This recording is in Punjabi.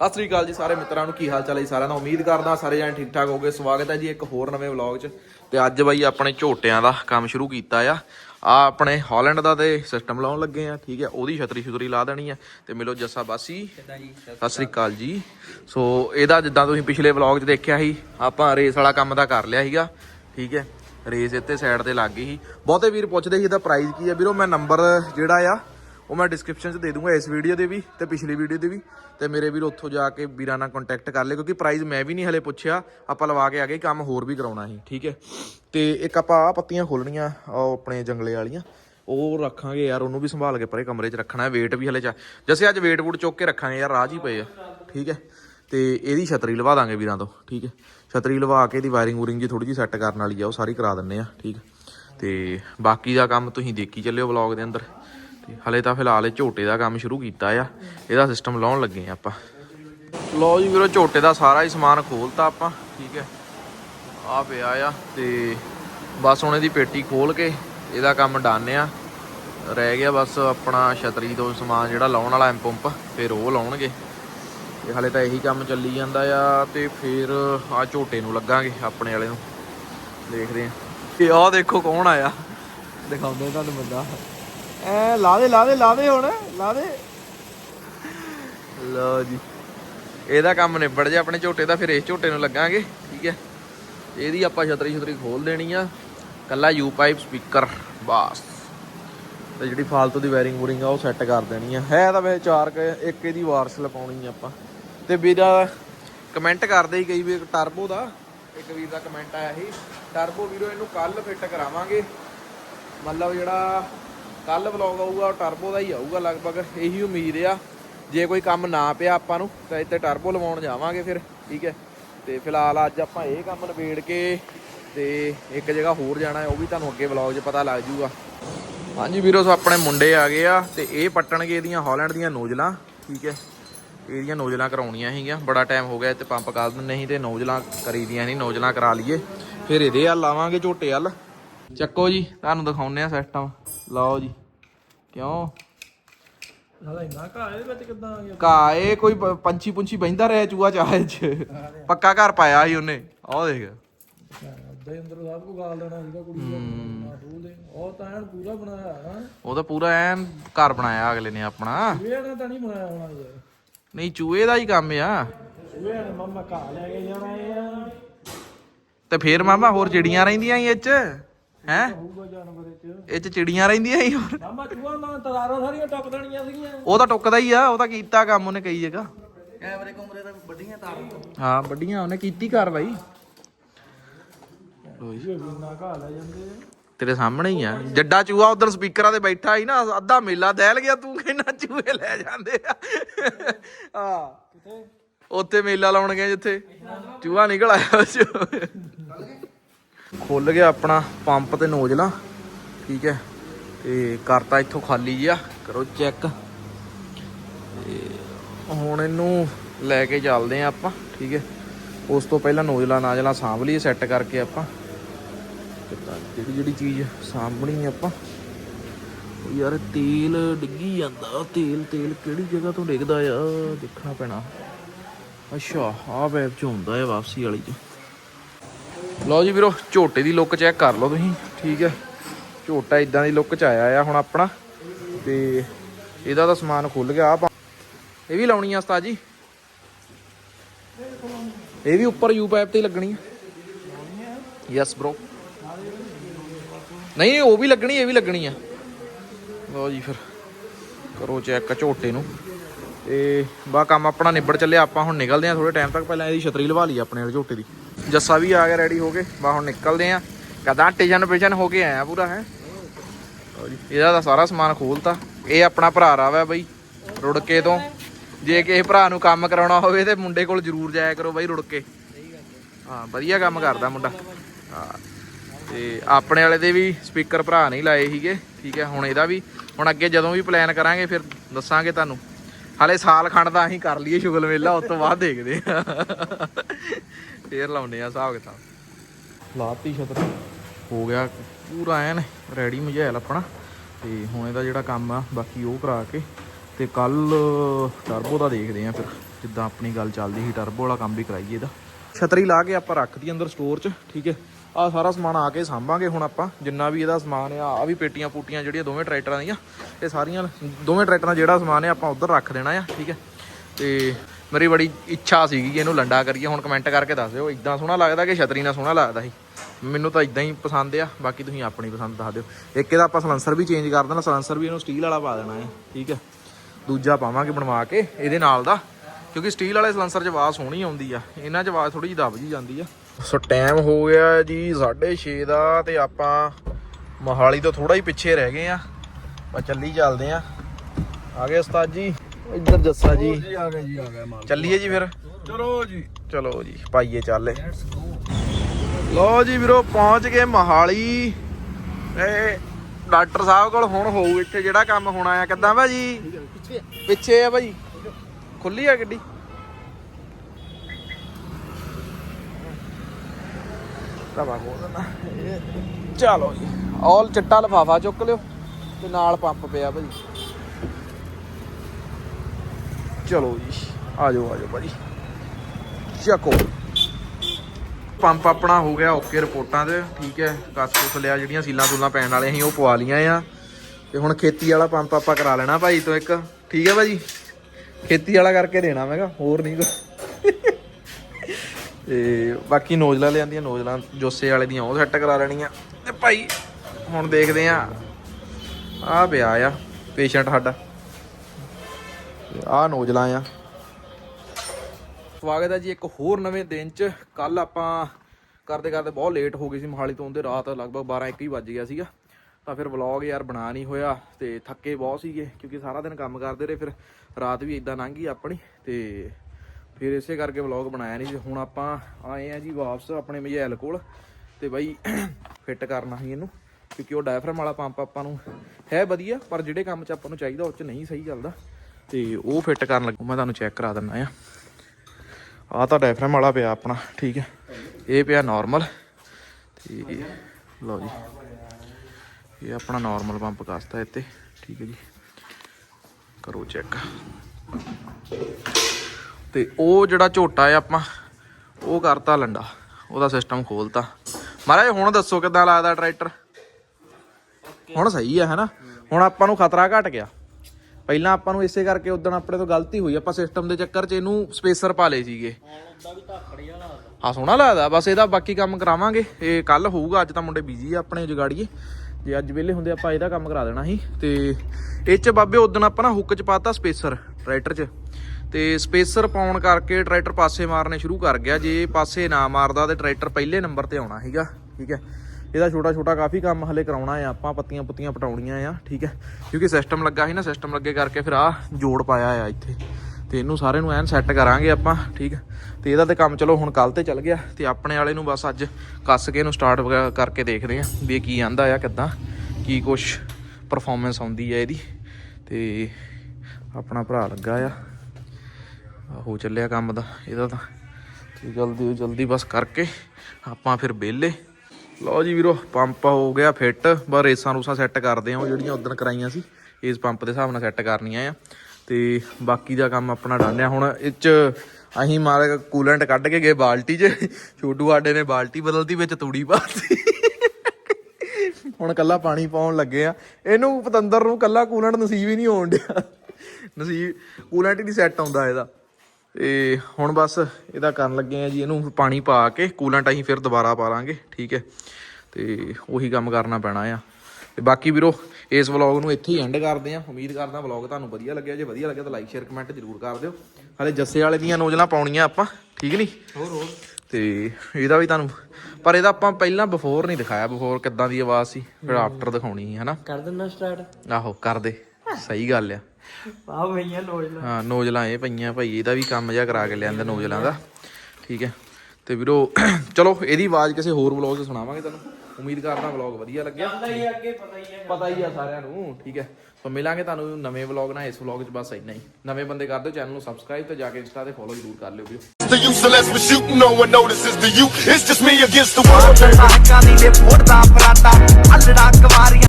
ਸਤਿ ਸ੍ਰੀ ਅਕਾਲ ਜੀ ਸਾਰੇ ਮਿੱਤਰਾਂ ਨੂੰ ਕੀ ਹਾਲ ਚਾਲ ਹੈ ਜੀ ਸਾਰਿਆਂ ਦਾ? ਉਮੀਦ ਕਰਦਾ ਸਾਰੇ ਜਣੇ ਠੀਕ ਠਾਕ ਹੋਗੇ ਸਵਾਗਤ ਹੈ ਜੀ ਇੱਕ ਹੋਰ ਨਵੇਂ ਵਲੌਗ 'ਚ। ਤੇ ਅੱਜ ਬਾਈ ਆਪਣੇ ਝੋਟਿਆਂ ਦਾ ਕੰਮ ਸ਼ੁਰੂ ਕੀਤਾ ਆ। ਆ ਆਪਣੇ ਹਾਲੈਂਡ ਦਾ ਤੇ ਸਿਸਟਮ ਲਾਉਣ ਲੱਗੇ ਆ ਠੀਕ ਹੈ? ਉਹਦੀ ਛਤਰੀ ਛੁਤਰੀ ਲਾ ਦੇਣੀ ਆ। ਤੇ ਮਿਲੋ ਜੱਸਾ ਬਾਸੀ। ਸਤਿ ਸ੍ਰੀ ਅਕਾਲ ਜੀ। ਸੋ ਇਹਦਾ ਜਿੱਦਾਂ ਤੁਸੀਂ ਪਿਛਲੇ ਵਲੌਗ 'ਚ ਦੇਖਿਆ ਸੀ ਆਪਾਂ ਰੇਸ ਵਾਲਾ ਕੰਮ ਦਾ ਕਰ ਲਿਆ ਸੀਗਾ ਠੀਕ ਹੈ? ਰੇਸ ਇੱਥੇ ਸਾਈਡ ਤੇ ਲੱਗ ਗਈ ਸੀ। ਬਹੁਤੇ ਵੀਰ ਪੁੱਛਦੇ ਸੀ ਇਹਦਾ ਪ੍ਰਾਈਸ ਕੀ ਆ। ਵੀਰੋ, ਮੈਂ ਨੰਬਰ ਜਿਹੜਾ ਆ, ਉਹ ਮੈਂ ਡਿਸਕ੍ਰਿਪਸ਼ਨ 'ਚ ਦੇ ਦੂੰਗਾ ਇਸ ਵੀਡੀਓ ਦੇ ਵੀ ਤੇ ਪਿਛਲੀ ਵੀਡੀਓ ਦੇ ਵੀ। ਤੇ ਮੇਰੇ ਵੀਰ ਉੱਥੋਂ ਜਾ ਕੇ ਵੀਰਾਂ ਨਾਲ ਕੰਟੈਕਟ ਕਰ ਲਿਓ ਕਿਉਂਕਿ ਪ੍ਰਾਈਸ ਮੈਂ ਵੀ ਨਹੀਂ ਹਲੇ ਪੁੱਛਿਆ। ਆਪਾਂ ਲਵਾ ਕੇ ਆ ਗਏ ਕੰਮ ਹੋਰ ਵੀ ਕਰਾਉਣਾ ਸੀ, ਠੀਕ ਹੈ। ਤੇ ਇੱਕ ਆਪਾਂ ਆ ਪੱਤੀਆਂ ਖੋਲਣੀਆਂ ਉਹ ਆਪਣੇ ਜੰਗਲੇ ਵਾਲੀਆਂ। ਉਹ ਰੱਖਾਂਗੇ ਯਾਰ, ਉਹਨੂੰ ਵੀ ਸੰਭਾਲ ਕੇ ਪਰੇ ਕਮਰੇ 'ਚ ਰੱਖਣਾ ਹੈ weight ਵੀ ਹਲੇ ਚਾ ਜੈਸੇ ਅੱਜ weight ਵੂਟ ਚੁੱਕ ਕੇ ਰੱਖਾਂਗੇ ਯਾਰ ਰਾਜ ਹੀ ਪਏ ਆ, ਠੀਕ ਹੈ। ਤੇ ਇਹਦੀ ਛਤਰੀ ਲਵਾ ਦਾਂਗੇ ਵੀਰਾਂ ਤੋਂ, ਠੀਕ ਹੈ? ਛਤਰੀ ਲਵਾ ਕੇ ਇਹਦੀ ਵਾਇਰਿੰਗ ਵੂਰਿੰਗ ਜੀ ਥੋੜੀ ਜੀ ਸੈੱਟ ਕਰਨ ਵਾਲੀ ਆ, ਉਹ ਸਾਰੀ ਕਰਾ ਦਿੰਨੇ ਆ, ਠੀਕ ਤੇ ਬਾਕੀ ਦਾ ਕੰਮ ਤੁਸੀਂ ਦੇਖੀ ਚੱਲਿਓ ਵਲੌਗ ਦੇ ਅੰਦਰ। ਤੇ ਹਲੇ ਤਾਂ ਫਿਲਹਾਲ ਇਹ ਝੋਟੇ ਦਾ ਕੰਮ ਸ਼ੁਰੂ ਕੀਤਾ ਆ, ਇਹਦਾ ਸਿਸਟਮ ਲਾਉਣ ਲੱਗੇ ਆ ਆਪਾਂ। ਲਓ ਜੀ ਵੀਰੋ, ਝੋਟੇ ਦਾ ਸਾਰਾ ਹੀ ਸਮਾਨ ਖੋਲਤਾ ਆਪਾਂ, ਠੀਕ ਹੈ? ਆ ਪਿਆ ਆ, ਤੇ ਬਸ ਹੁਣ ਇਹਦੀ ਪੇਟੀ ਖੋਲ ਕੇ ਇਹਦਾ ਕੰਮ ਡਨ ਆ। ਰਹਿ ਗਿਆ ਬਸ ਆਪਣਾ ਛਤਰੀ ਤੋਂ ਸਮਾਨ ਜਿਹੜਾ ਲਾਉਣ ਵਾਲਾ ਐਮ ਪੰਪ ਫਿਰ ਉਹ ਲਾਉਣਗੇ। ਤੇ ਹਲੇ ਤਾਂ ਇਹੀ ਕੰਮ ਚੱਲੀ ਜਾਂਦਾ ਆ ਤੇ ਫਿਰ ਆ ਝੋਟੇ ਨੂੰ ਲੱਗਾਂਗੇ ਆਪਣੇ ਵਾਲੇ ਨੂੰ। ਦੇਖਦੇ ਆ। ਤੇ ਆਹ ਦੇਖੋ ਕੌਣ ਆਇਆ। ਦਿਖਾਉਂਦੇ ਤੁਹਾਨੂੰ ਬੰਦਾ। ਐ ਲਾ ਦੇ ਲਾ ਦੇ ਲਾ ਦੇ ਹੁਣ ਲਾ ਦੇ ਲਓ ਜੀ। ਇਹਦਾ ਕੰਮ ਨਿਬੜ ਜਾ ਆਪਣੇ ਝੋਟੇ ਦਾ, ਫਿਰ ਇਸ ਝੋਟੇ ਨੂੰ ਲੱਗਾਂਗੇ, ਠੀਕ ਹੈ। ਇਹਦੀ ਆਪਾਂ ਛਤਰੀ ਛਤਰੀ ਖੋਲ ਦੇਣੀ ਆ। ਕੱਲਾ ਯੂ ਪਾਈਪ ਸਪੀਕਰ ਬਸ। ਤੇ ਜਿਹੜੀ ਫਾਲਤੂ ਦੀ ਵਾਇਰਿੰਗ ਵੂਰਿੰਗ ਆ, ਉਹ ਸੈੱਟ ਕਰ ਦੇਣੀ ਆ। ਹੈ ਤਾਂ ਵੈਸੇ ਚਾਰ ਕ, ਇੱਕ ਇਹਦੀ ਵਾਰਸ ਲਗਾਉਣੀ ਆ ਆਪਾਂ। ਤੇ ਵੀਰਾ ਕਮੈਂਟ ਕਰਦੇ ਹੀ ਕਈ ਵੀ ਟਰਬੋ ਦਾ। ਇੱਕ ਵੀਰ ਦਾ ਕਮੈਂਟ ਆਇਆ ਸੀ ਟਰਬੋ ਵੀਰੋ, ਇਹਨੂੰ ਕੱਲ ਫਿੱਟ ਕਰਾਵਾਂਗੇ। ਮਤਲਬ ਜਿਹੜਾ ਕੱਲ ਵਲੌਗ ਆਊਗਾ, ਉਹ ਟਰਬੋ ਦਾ ਹੀ ਆਊਗਾ ਲਗਭਗ। ਇਹੀ ਉਮੀਦ ਆ। ਜੇ ਕੋਈ ਕੰਮ ਨਾ ਪਿਆ ਆਪਾਂ ਨੂੰ, ਤਾਂ ਇੱਥੇ ਟਰਬੋ ਲਵਾਉਣ ਜਾਵਾਂਗੇ ਫਿਰ, ਠੀਕ ਹੈ? ਤੇ ਫਿਲਹਾਲ ਅੱਜ ਆਪਾਂ ਇਹ ਕੰਮ ਨਿਬੇੜ ਕੇ ਤੇ ਇੱਕ ਜਗ੍ਹਾ ਹੋਰ ਜਾਣਾ ਹੈ, ਉਹ ਵੀ ਤੁਹਾਨੂੰ ਅੱਗੇ ਵਲੌਗ 'ਚ ਪਤਾ ਲੱਗ ਜੂਗਾ ਹਾਂਜੀ ਵੀਰੋ ਸੋ ਆਪਣੇ ਮੁੰਡੇ ਆ ਗਏ ਆ ਤੇ ਇਹ ਪੱਟਣਗੇ ਇਹਦੀਆਂ ਹਾਲੈਂਡ ਦੀਆਂ ਨੋਜ਼ਲਾਂ ਠੀਕ ਹੈ? ਇਹਦੀਆਂ ਨੋਜ਼ਲਾਂ ਕਰਾਉਣੀਆਂ ਸੀਗੀਆਂ। ਬੜਾ ਟਾਈਮ ਹੋ ਗਿਆ ਤੇ ਪੰਪ ਕਰ ਦਿੰਦੇ ਸੀ ਤੇ ਨੋਜ਼ਲਾਂ ਕਰੀਦੀਆਂ ਨਹੀਂ ਨੋਜ਼ਲਾਂ ਕਰਾ ਲਈਏ। ਫਿਰ ਇਹਦੇ ਹੱਲ ਲਾਵਾਂਗੇ ਝੋਟੇ ਹੱਲ। ਚੱਕੋ ਜੀ ਤੁਹਾਨੂੰ ਦਿਖਾਉਨੇ ਆ ਸਿਸਟਮ ਲਓ ਜੀ। ਕਿਉਂ? ਆ ਇਹ ਕੋਈ ਪੰਛੀ ਪੁੰਛੀ ਬੈਂਦਾ ਰਿਹਾ ਚੂਹਾ ਚਾਹੇ ਚ। ਪੱਕਾ ਘਰ ਪਾਇਆ ਸੀ ਉਹਨੇ। ਆਹ ਦੇਖ। ਹੀ ਅੰਦਰ ਸਭ ਕੋ ਗਾਲ ਦੇਣਾ ਸੀਗਾ ਕੁੜੀ ਦਾ। ਨਾ ਖੋਲਦੇ ਉਹ ਤਾਂ ਐਨ ਪੂਰਾ ਬਣਾਇਆ ਨਾ ਉਹ ਤਾਂ ਪੂਰਾ ਐਨ ਘਰ ਬਣਾਇਆ ਅਗਲੇ ਨੇ ਆਪਣਾ। ਇਹ ਨੇ ਤਾਂ ਨਹੀਂ ਬਣਾਇਆ ਹੋਣਾ ਯਾਰ ਨਹੀਂ ਚੂਹੇ ਦਾ ਹੀ ਕੰਮ ਆ। ਇਹ ਨੇ ਮੰਮਾ ਘਾ ਲੈ ਕੇ ਜਾਣਾ ਇਹ ਆ। ਤੇ ਫੇਰ ਮਾਮਾ ਹੋਰ ਚਿੜੀਆਂ ਰਹਿੰਦੀਆਂ ਸੀ ਇਹ ਚ? ਹੈ? ਹੋਊਗਾ ਜਾਨਵਰ ਚ। ਇਹ ਚ ਚਿੜੀਆਂ ਰਹਿੰਦੀਆਂ ਸੀ ਹੋਰ। ਮਾਮਾ ਚੂਹਾ ਨਾ ਤਰਾਰਾਂ ਸਾਰੀਆਂ ਟੱਪ ਦੇਣੀਆਂ ਸੀਗੀਆਂ। ਉਹ ਤਾਂ ਟੁੱਕਦਾ ਹੀ ਆ ਉਹ ਤਾਂ ਕੀਤਾ ਕੰਮ ਉਹਨੇ ਕਈ ਜਗ੍ਹਾ। ਕੈਮਰੇ ਕੁਮਰੇ ਤਾਂ ਵੱਡੀਆਂ ਤਾਰ ਹਾਂ ਵੱਡੀਆਂ ਉਹਨੇ ਕੀਤੀ ਕਾਰਵਾਈ। ਇਹ ਨਾ ਘਾ ਲੈ ਜਾਂਦੇ ਤੇਰੇ ਸਾਹਮਣੇ ਹੀ ਆ। ਜੱਡਾ ਚੂਹਾ ਉਧਰ ਸਪੀਕਰਾਂ ਤੇ ਬੈਠਾ ਸੀ ਨਾ, ਅੱਧਾ ਮੇਲਾ ਦਹਿਲ ਗਿਆ, ਤੂੰ ਕਹਿੰਦਾ ਚੂਹੇ ਲੈ ਜਾਂਦੇ ਆ। ਹਾਂ। ਕਿੱਥੇ ਉੱਥੇ ਮੇਲਾ ਲਾਉਣ ਗਏ ਜਿੱਥੇ। ਚੂਹਾ ਨਿਕਲ ਆਇਆ ਉਸ ਖੁੱਲ ਗਿਆ ਆਪਣਾ ਪੰਪ ਤੇ ਨੋਜਲਾ। ਠੀਕ ਹੈ। ਤੇ ਕਰਤਾ ਇੱਥੋਂ ਖਾਲੀ ਜਿਆ ਕਰੋ ਚੈੱਕ। ਤੇ ਹੁਣ ਇਹਨੂੰ ਲੈ ਕੇ ਚੱਲਦੇ ਆ ਆਪਾਂ। ਠੀਕ ਹੈ। ਉਸ ਤੋਂ ਪਹਿਲਾਂ ਨੋਜ਼ਲਾਂ ਨਾਜਲਾ ਸਾਂਭ ਲਈਏ, ਸੈੱਟ ਕਰਕੇ ਆਪਾਂ। ਜਿਹੜੀ ਜਿਹੜੀ ਚੀਜ਼ ਸਾਂਭਣੀ ਆਪਾਂ। ਯਾਰ ਤੇਲ ਡਿੱਗੀ ਜਾਂਦਾ। ਤੇਲ ਤੇਲ ਕਿਹੜੀ ਜਗ੍ਹਾ ਤੋਂ ਡਿੱਗਦਾ ਆ? ਦੇਖਣਾ ਪੈਣਾ। ਅੱਛਾ, ਆਹ ਵੈਬ ਚ ਹੁੰਦਾ ਹੈ ਵਾਪਸੀ ਵਾਲੀ ਚ। ਲਓ ਜੀ ਵੀਰੋ, ਝੋਟੇ ਦੀ ਲੁੱਕ ਚੈੱਕ ਕਰ ਲਓ ਤੁਸੀਂ। ਠੀਕ ਹੈ ਝੋਟਾ ਇਦਾਂ ਦੀ ਲੁੱਕ ਚ ਆਇਆ ਆ ਹੁਣ ਆਪਣਾ। ਤੇ ਇਹਦਾ ਤਾਂ ਸਮਾਨ ਖੁੱਲ ਗਿਆ। ਆ ਇਹ ਵੀ ਲਾਉਣੀ ਆ ਉਸਤਾਦ ਜੀ। ਇਹ ਵੀ ਉੱਪਰ ਯੂ ਪਾਈਪ ਤੇ ਲੱਗਣੀ ਆ। ਯੈਸ ਬ్రో ਨਹੀਂ, ਉਹ ਵੀ ਲੱਗਣੀ, ਇਹ ਵੀ ਲੱਗਣੀ ਆ। ਲਓ ਜੀ ਫਿਰ, ਕਰੋ ਚੈੱਕ ਝੋਟੇ ਨੂੰ। ਤੇ ਬਾ ਕੰਮ ਆਪਣਾ ਨਿਬੜ ਚੱਲਿਆ, ਆਪਾਂ ਹੁਣ ਨਿਕਲਦੇ ਆ ਥੋੜੇ ਟਾਈਮ ਤੱਕ, ਪਹਿਲਾਂ ਇਹਦੀ ਛਤਰੀ ਲਵਾ ਲਈ ਆਪਣੇ ਵਾਲੇ ਝੋਟੇ ਦੀ। ਜੱਸਾ ਵੀ ਆ ਗਿਆ ਰੈਡੀ ਹੋ ਕੇ, ਬਾ ਹੁਣ ਨਿਕਲਦੇ ਆ ਕਦਾਂ ਟਿਸ਼ਨ ਪਿਸ਼ਨ ਹੋ ਕੇ ਆਇਆ ਪੂਰਾ, ਹੈ। ਇਹਦਾ ਤਾਂ ਸਾਰਾ ਸਮਾਨ ਖੋਲਤਾ। ਇਹ ਆਪਣਾ ਭਰਾ ਰਾ ਬਈ, ਰੁੜਕੇ ਤੋਂ। ਜੇ ਕਿਸੇ ਭਰਾ ਨੂੰ ਕੰਮ ਕਰਾਉਣਾ ਹੋਵੇ ਤੇ ਮੁੰਡੇ ਕੋਲ ਜ਼ਰੂਰ ਜਾਇਆ ਕਰੋ ਬਾਈ ਰੁੜਕੇ। ਹਾਂ, ਵਧੀਆ ਕੰਮ ਕਰਦਾ ਮੁੰਡਾ। ਹਾਂ। ਤੇ ਆਪਣੇ ਵਾਲੇ ਦੇ ਵੀ ਸਪੀਕਰ ਭਰਾ ਨਹੀਂ ਲਾਏ ਸੀਗੇ, ਠੀਕ ਹੈ, ਹੁਣ ਇਹਦਾ ਵੀ, ਹੁਣ ਅੱਗੇ ਜਦੋਂ ਵੀ ਪਲਾਨ ਕਰਾਂਗੇ ਫਿਰ ਦੱਸਾਂਗੇ ਤੁਹਾਨੂੰ। ਹਾਲੇ ਸਾਲ ਖੰਡ ਦਾ ਅਸੀਂ ਕਰ ਲਈਏ ਸ਼ੁਗਲ ਮੇਲਾ, ਉਸ ਤੋਂ ਬਾਅਦ ਦੇਖਦੇ ਆ ਫੇਰ ਲਾਉਨੇ ਆ ਹਿਸਾਬ ਕਿਤਾਬ। ਲਾਤੀ ਛਤਰ। ਹੋ ਗਿਆ ਪੂਰਾ ਐਨ ਰੈਡੀ ਮਝੈਲ ਆਪਣਾ। ਤੇ ਹੁਣ ਇਹਦਾ ਜਿਹੜਾ ਕੰਮ ਆ, ਬਾਕੀ ਉਹ ਕਰਾ ਕੇ ਤੇ ਕੱਲ ਟਰਬੋ ਦਾ ਦੇਖਦੇ ਆ ਫਿਰ, ਜਿੱਦਾਂ ਆਪਣੀ ਗੱਲ ਚੱਲਦੀ ਸੀ ਟਰਬੋ ਵਾਲਾ ਕੰਮ ਵੀ ਕਰਾਈਏ ਇਹਦਾ। ਛਤਰੀ ਲਾ ਕੇ ਆਪਾਂ ਰੱਖਦੀ ਅੰਦਰ ਸਟੋਰ 'ਚ, ਠੀਕ ਹੈ। ਆ ਸਾਰਾ ਸਮਾਨ ਆ ਕੇ ਸਾਂਭਾਂਗੇ ਹੁਣ ਆਪਾਂ, ਜਿੰਨਾ ਵੀ ਇਹਦਾ ਸਮਾਨ ਆ ਆ ਵੀ ਪੇਟੀਆਂ ਪੂਟੀਆਂ ਜਿਹੜੀਆਂ ਦੋਵੇਂ ਟਰੈਕਟਰਾਂ ਦੀਆਂ, ਇਹ ਸਾਰੀਆਂ ਦੋਵੇਂ ਟਰੈਕਟਰਾਂ ਦਾ ਜਿਹੜਾ ਸਮਾਨ ਆ ਆਪਾਂ ਉੱਧਰ ਰੱਖ ਦੇਣਾ ਆ, ਠੀਕ ਹੈ? ਤੇ ਮੇਰੀ ਬੜੀ ਇੱਛਾ ਸੀਗੀ ਕਿ ਇਹਨੂੰ ਲੰਡਾ ਕਰੀਏ, ਹੁਣ ਕਮੈਂਟ ਕਰਕੇ ਦੱਸ ਦਿਓ ਇਦਾਂ ਸੋਹਣਾ ਲੱਗਦਾ ਕਿ ਛਤਰੀ ਨਾਲ ਸੋਹਣਾ ਲੱਗਦਾ ਸੀ? ਮੈਨੂੰ ਤਾਂ ਇਦਾਂ ਹੀ ਪਸੰਦ ਆ, ਬਾਕੀ ਤੁਸੀਂ ਆਪਣੀ ਪਸੰਦ ਦੱਸ ਦਿਓ। ਇੱਕ ਇਹਦਾ ਆਪਾਂ ਸਲੰਸਰ ਵੀ ਚੇਂਜ ਕਰ ਦੇਣਾ ਸਲੰਸਰ ਵੀ ਇਹਨੂੰ ਸਟੀਲ ਵਾਲਾ ਪਾ ਦੇਣਾ ਹੈ ਠੀਕ ਹੈ? ਦੂਜਾ ਪਾਵਾਂਗੇ ਬਣਵਾ ਕੇ, ਇਹਦੇ ਨਾਲ ਦਾ ਕਿਉਂਕਿ ਸਟੀਲ ਵਾਲੇ ਸਲੈਂਸਰ 'ਚ ਆਵਾਜ਼ ਸੋਹਣੀ ਆਉਂਦੀ ਆ ਇਹਨਾਂ 'ਚ ਆਵਾਜ਼ ਥੋੜੀ ਜਿਹੀ ਦਬ ਜੀ ਜਾਂਦੀ ਆ। ਸੋ ਟਾਈਮ ਹੋ ਗਿਆ ਜੀ 6:30 ਦਾ ਤੇ ਆਪਾਂ ਮੋਹਾਲੀ ਤੋਂ ਥੋੜਾ ਹੀ ਪਿੱਛੇ ਰਹਿ ਗਏ ਆ। ਆਪਾਂ ਚੱਲੀ ਚੱਲਦੇ ਆ। ਆ ਗਏ ਉਸਤਾਦ ਜੀ। ਇੱਧਰ ਜੱਸਾ ਜੀ। ਜੀ ਆ ਗਿਆ ਜੀ ਆ ਗਿਆ ਮਾਲ ਚੱਲੀਏ ਜੀ ਫਿਰ। ਚਲੋ ਜੀ। ਚਲੋ ਜੀ ਪਾਈਏ ਚੱਲੇ। ਲੋ ਜੀ ਵੀਰੋ ਪਹੁੰਚ ਗਏ ਮਹਾਲੀ। ਇਹ ਡਾਕਟਰ ਸਾਹਿਬ ਕੋਲ ਹੁਣ ਹੋਊ ਇੱਥੇ ਜਿਹੜਾ ਕੰਮ ਹੋਣਾ ਆ। ਕਿੱਦਾਂ ਭਾਜੀ ਪਿੱਛੇ ਪਿੱਛੇ ਆ ਭਾਜੀ ਖੁੱਲੀ ਆ ਗੱਡੀ? ਰਵਾ ਖੋਲ ਦਿੰਦਾ। ਚਲੋ ਜੀ ਆਲ ਚਿੱਟਾ ਲਫਾਫਾ ਚੁੱਕ ਲਿਓ ਤੇ ਨਾਲ ਪੰਪ ਪਿਆ ਭਾਜੀ। ਚਲੋ ਜੀ, ਆ ਜਾਓ ਆ ਜਾਓ ਭਾਜੀ। ਚੱਕੋ। ਪੰਪ ਆਪਣਾ ਹੋ ਗਿਆ ਓਕੇ ਰਿਪੋਰਟਾਂ ਤੇ ਠੀਕ ਹੈ। ਕੱਸ ਕੁਸ ਲਿਆ, ਜਿਹੜੀਆਂ ਸੀਲਾਂ ਸੂਲਾਂ ਪੈਣ ਵਾਲੇ ਸੀ, ਉਹ ਪਵਾ ਲੀਆਂ ਆ। ਤੇ ਹੁਣ ਖੇਤੀ ਵਾਲਾ ਪੰਪ ਆਪਾਂ ਕਰਾ ਲੈਣਾ ਭਾਈ ਤੋਂ ਇੱਕ। ਠੀਕ ਹੈ ਭਾਜੀ? ਖੇਤੀ ਵਾਲਾ ਕਰਕੇ ਦੇਣਾ ਮੈਂਗਾ ਹੋਰ ਨਹੀਂ ਤੇ ਬਾਕੀ ਨੋਜ਼ਲਾਂ ਲਿਆਂਦੀਆਂ, ਨੋਜ਼ਲਾਂ ਜੋਸੇ ਵਾਲੇ ਦੀਆਂ ਉਹ ਸੈੱਟ ਕਰਾ ਲੈਣੀਆਂ। ਤੇ ਭਾਈ, ਹੁਣ ਦੇਖਦੇ ਆ ਆ ਪਿਆ ਆ ਪੇਸ਼ੈਂਟ ਸਾਡਾ। ਆ ਨੋਜ਼ਲਾਂ ਆ। ਸਵਾਗਤ ਹੈ ਜੀ ਇੱਕ ਹੋਰ ਨਵੇਂ ਦਿਨ 'ਚ। ਕੱਲ ਆਪਾਂ ਕਰਦੇ ਕਰਦੇ ਬਹੁਤ ਲੇਟ ਹੋ ਗਏ ਸੀ ਮੋਹਾਲੀ ਤੋਂ ਆਉਂਦੇ ਰਾਤ ਲਗਭਗ 12 1 ਹੀ ਵੱਜ ਗਿਆ ਸੀਗਾ। ਤਾਂ ਫਿਰ ਵਲੌਗ ਯਾਰ ਬਣਾ ਨਹੀਂ ਹੋਇਆ ਤੇ ਥੱਕੇ ਬਹੁਤ ਸੀਗੇ, ਕਿਉਂਕਿ ਸਾਰਾ ਦਿਨ ਕੰਮ ਕਰਦੇ ਰਹੇ, ਫਿਰ ਰਾਤ ਵੀ ਇਦਾਂ ਲੰਘ ਗਈ ਆਪਣੀ ਤੇ ਫਿਰ ਇਸੇ ਕਰਕੇ ਵਲੌਗ ਬਣਾਇਆ ਨਹੀਂ ਹੁਣ ਆਪਾਂ ਆਏ ਆ ਜੀ ਵਾਪਸ ਆਪਣੇ ਮਜ਼ੈਲ ਕੋਲ ਤੇ ਬਾਈ ਫਿੱਟ ਕਰਨਾ ਸੀ ਇਹਨੂੰ, ਕਿਉਂਕਿ ਉਹ ਡਾਇਫਰਮ ਵਾਲਾ ਪੰਪ ਆਪਾਂ ਨੂੰ ਹੈ ਵਧੀਆ, ਪਰ ਜਿਹੜੇ ਕੰਮ 'ਚ ਆਪਾਂ ਨੂੰ ਚਾਹੀਦਾ ਉਹ 'ਚ ਨਹੀਂ ਸਹੀ ਚੱਲਦਾ ਤੇ ਉਹ ਫਿੱਟ ਕਰਨ ਲੱਗੂ ਮੈਂ ਤੁਹਾਨੂੰ ਚੈੱਕ ਕਰਾ ਦਿੰਦਾ ਆ ਆ ਤਾਂ ਡਾਇਫਰਮ ਵਾਲਾ ਪਿਆ ਆਪਣਾ, ਠੀਕ ਹੈ। ਇਹ ਪਿਆ ਨਾਰਮਲ ਤੇ ਲਓ ਜੀ। ਇਹ ਆਪਣਾ ਨਾਰਮਲ ਪੰਪ ਕਸਤਾ ਇੱਥੇ। ਠੀਕ ਹੈ ਜੀ। ਕਰੋ ਚੈੱਕ ਤੇ ਉਹ ਜਿਹੜਾ ਝੋਟਾ ਹੈ ਆਪਾਂ ਉਹ ਕਰਤਾ ਲੰਡਾ। ਉਹਦਾ ਸਿਸਟਮ ਖੋਲਤਾ। ਮਹਾਰਾਜ ਹੁਣ ਦੱਸੋ ਕਿੱਦਾਂ ਲੱਗਦਾ ਟਰੈਕਟਰ ਹੁਣ ਸਹੀ ਹੈ ਹੈਨਾ? ਹੁਣ ਆਪਾਂ ਨੂੰ ਖਤਰਾ ਘਟ ਗਿਆ। ਪਹਿਲਾਂ ਆਪਾਂ ਨੂੰ ਇਸੇ ਕਰਕੇ ਉਦੋਂ ਆਪਣੇ ਤੋਂ ਗਲਤੀ ਹੋਈ। ਆਪਾਂ ਸਿਸਟਮ ਦੇ ਚੱਕਰ 'ਚ ਇਹਨੂੰ ਸਪੇਸਰ ਪਾ ਲਏ ਸੀਗੇ। ਹਾਂ ਸੋਹਣਾ ਲੱਗਦਾ। ਬਸ ਇਹਦਾ ਬਾਕੀ ਕੰਮ ਕਰਾਵਾਂਗੇ। ਇਹ ਕੱਲ ਹੋਊਗਾ ਅੱਜ ਤਾਂ ਮੁੰਡੇ ਬਿਜ਼ੀ ਆ ਆਪਣੇ ਜਗਾੜੀਏ। ਜੇ ਅੱਜ ਵਿਹਲੇ ਹੁੰਦੇ ਆਪਾਂ ਇਹਦਾ ਕੰਮ ਕਰਾ ਦੇਣਾ ਸੀ। ਤੇ ਇਹ ਚ ਬਾਬੇ ਉਦੋਂ ਆਪਾਂ ਨਾ ਹੁੱਕ ਚ ਪਾਤਾ ਸਪੇਸਰ ਟਰੈਕਟਰ 'ਚ। ਤੇ ਸਪੇਸਰ ਪਾਉਣ ਕਰਕੇ ਟਰੈਕਟਰ ਪਾਸੇ ਮਾਰਨੇ ਸ਼ੁਰੂ ਕਰ ਗਿਆ। ਜੇ ਪਾਸੇ ਨਾ ਮਾਰਦਾ ਤੇ ਟਰੈਕਟਰ ਪਹਿਲੇ ਨੰਬਰ ਤੇ ਆਉਣਾ ਸੀਗਾ, ਠੀਕ ਹੈ। ਇਹਦਾ ਛੋਟਾ ਛੋਟਾ ਕਾਫੀ ਕੰਮ ਹਲੇ ਕਰਾਉਣਾ ਆ। ਆਪਾਂ ਪੱਤੀਆਂ ਪੁੱਤੀਆਂ ਪਟਾਉਣੀਆਂ ਆ, ਠੀਕ ਹੈ। ਕਿਉਂਕਿ ਸਿਸਟਮ ਲੱਗਾ ਸੀ ਨਾ ਸਿਸਟਮ ਲੱਗੇ ਕਰਕੇ ਫਿਰ ਆ ਜੋੜ ਪਾਇਆ ਆ ਇੱਥੇ। ਤੇ ਇਹਨੂੰ ਸਾਰੇ ਨੂੰ ਐਨ ਸੈੱਟ ਕਰਾਂਗੇ ਆਪਾਂ, ਠੀਕ ਹੈ? ਤੇ ਇਹਦਾ ਤੇ ਕੰਮ ਚਲੋ ਹੁਣ ਕੱਲ ਤੇ ਚੱਲ ਗਿਆ, ਤੇ ਆਪਣੇ ਵਾਲੇ ਨੂੰ ਬਸ ਅੱਜ ਕੱਸ ਕੇ ਇਹਨੂੰ ਸਟਾਰਟ ਕਰਕੇ ਦੇਖਦੇ ਆਂ ਵੀ ਇਹ ਕੀ ਆਂਦਾ ਆ, ਕਿੱਦਾਂ, ਕੀ ਕੁਛ ਪਰਫਾਰਮੈਂਸ ਆਉਂਦੀ ਆ ਇਹਦੀ। ਤੇ ਆਪਣਾ ਭਰਾ ਲੱਗਾ ਆ। ਹੋ ਚੱਲਿਆ ਕੰਮ ਦਾ, ਇਹਦਾ ਤਾਂ। ਤੇ ਜਲਦੀ ਜਲਦੀ ਬਸ ਕਰਕੇ ਆਪਾਂ ਫਿਰ ਵਿਹਲੇ। ਲਓ ਜੀ ਵੀਰੋ ਪੰਪ ਹੋ ਗਿਆ ਫਿੱਟ ਬਸ ਰੇਸਾਂ ਰੂਸਾਂ ਸੈੱਟ ਕਰਦੇ ਆ ਉਹ ਜਿਹੜੀਆਂ ਉਦੋਂ ਕਰਾਈਆਂ ਸੀ, ਇਸ ਪੰਪ ਦੇ ਹਿਸਾਬ ਨਾਲ ਸੈੱਟ ਕਰਨੀਆਂ ਆ। ਤੇ ਬਾਕੀ ਦਾ ਕੰਮ ਆਪਣਾ ਡਾਨਿਆ ਹੁਣ ਇਹ ਚ ਅਸੀਂ ਮਾਰ ਕੂਲੈਂਟ ਕੱਢ ਕੇ ਗਏ ਬਾਲਟੀ 'ਚ। ਛੋਟੂ ਆਡੇ ਨੇ ਬਾਲਟੀ ਬਦਲਤੀ, ਵਿੱਚ ਤੂੜੀ ਪਾਤੀ। ਹੁਣ ਕੱਲਾ ਪਾਣੀ ਪਾਉਣ ਲੱਗੇ ਆ। ਇਹਨੂੰ ਪਤੰਦਰ ਨੂੰ ਕੱਲਾ ਕੂਲੈਂਟ ਨਸੀਬ ਹੀ ਨਹੀਂ ਹੋਣ ਡਿਆ। ਨਸੀਬ, ਕੂਲੈਂਟ ਹੀ ਨਹੀਂ ਸੈੱਟ ਆਉਂਦਾ ਇਹਦਾ। ਤੇ ਹੁਣ ਬਸ ਇਹਦਾ ਕਰਨ ਲੱਗੇ ਆ ਜੀ, ਇਹਨੂੰ ਪਾਣੀ ਪਾ ਕੇ ਕੂਲੈਂਟ ਅਸੀਂ ਫਿਰ ਦੁਬਾਰਾ ਪਾ ਲਾਂਗੇ, ਠੀਕ ਹੈ। ਤੇ ਉਹੀ ਕੰਮ ਕਰਨਾ ਪੈਣਾ ਆ। ਤੇ ਬਾਕੀ ਵੀਰੋ ਇਸ ਵਲੌਗ ਨੂੰ ਇੱਥੇ ਹੀ ਐਂਡ ਕਰਦੇ ਆ ਉਮੀਦ ਕਰਦਾ ਵਲੌਗ ਤੁਹਾਨੂੰ ਵਧੀਆ ਲੱਗਿਆ। ਜੇ ਵਧੀਆ ਲੱਗਿਆ ਤਾਂ ਲਾਈਕ ਸ਼ੇਅਰ ਕਮੈਂਟ ਜ਼ਰੂਰ ਕਰ ਦਿਓ। ਹਾਲੇ ਜੱਸੇ ਵਾਲੇ ਦੀਆਂ ਨੋਜਲਾਂ ਪਾਉਣੀਆਂ ਆਪਾਂ ਠੀਕ ਨਹੀਂ ਹੋਰ ਹੋਰ। ਤੇ ਇਹਦਾ ਵੀ ਤੁਹਾਨੂੰ ਪਰ ਇਹਦਾ ਆਪਾਂ ਪਹਿਲਾਂ ਬਿਫੋਰ ਨਹੀਂ ਦਿਖਾਇਆ। ਬਿਫੋਰ ਕਿੱਦਾਂ ਦੀ ਆਵਾਜ਼ ਸੀ ਫਿਰ ਆਫਟਰ ਦਿਖਾਉਣੀ ਸੀ ਹਨਾ? ਕਰ ਦਿੰਦਾ ਸਟਾਰਟ ਆਹੋ ਕਰ ਦੇ। ਸਹੀ ਗੱਲ ਆ। ਆ ਭਈਆ ਲੋੜ ਹਾਂ ਨੋਜਲਾਂ ਇਹ ਪਈਆਂ ਭਾਈ ਇਹਦਾ ਵੀ ਕੰਮ ਜਿਆ ਕਰਾ ਕੇ ਲਿਆਂਦਾ ਨੋਜਲਾਂ ਦਾ। ਠੀਕ ਹੈ। ਤੇ ਵੀਰੋ ਚਲੋ ਇਹਦੀ ਆਵਾਜ਼ ਕਿਸੇ ਹੋਰ ਵਲੌਗ 'ਚ ਸੁਣਾਵਾਂਗੇ ਤੁਹਾਨੂੰ। ਉਮੀਦ ਕਰਦਾ ਵਲੌਗ ਵਧੀਆ ਲੱਗਿਆ। ਪਤਾ ਹੀ ਹੈ ਅੱਗੇ ਪਤਾ ਹੀ ਹੈ ਪਤਾ ਹੀ ਆ ਸਾਰਿਆਂ ਨੂੰ ਠੀਕ ਹੈ। ਤਾਂ ਮਿਲਾਂਗੇ ਤੁਹਾਨੂੰ ਨਵੇਂ ਵਲੌਗ ਨਾਲ ਇਸ ਵਲੌਗ 'ਚ ਬਸ ਇੰਨਾ ਹੀ। ਨਵੇਂ ਬੰਦੇ ਕਰ ਦਿਓ ਚੈਨਲ ਨੂੰ ਸਬਸਕ੍ਰਾਈਬ ਤੇ ਜਾ ਕੇ ਇੰਸਟਾ ਤੇ ਫੋਲੋ ਜ਼ਰੂਰ ਕਰ ਲਿਓ ਵੀਓ The use so let's be shooting, no one notices the you. It's just me against the world. ਕਾਲੀ ਦੇ ਫੋੜਦਾ ਫਰਾਟਾ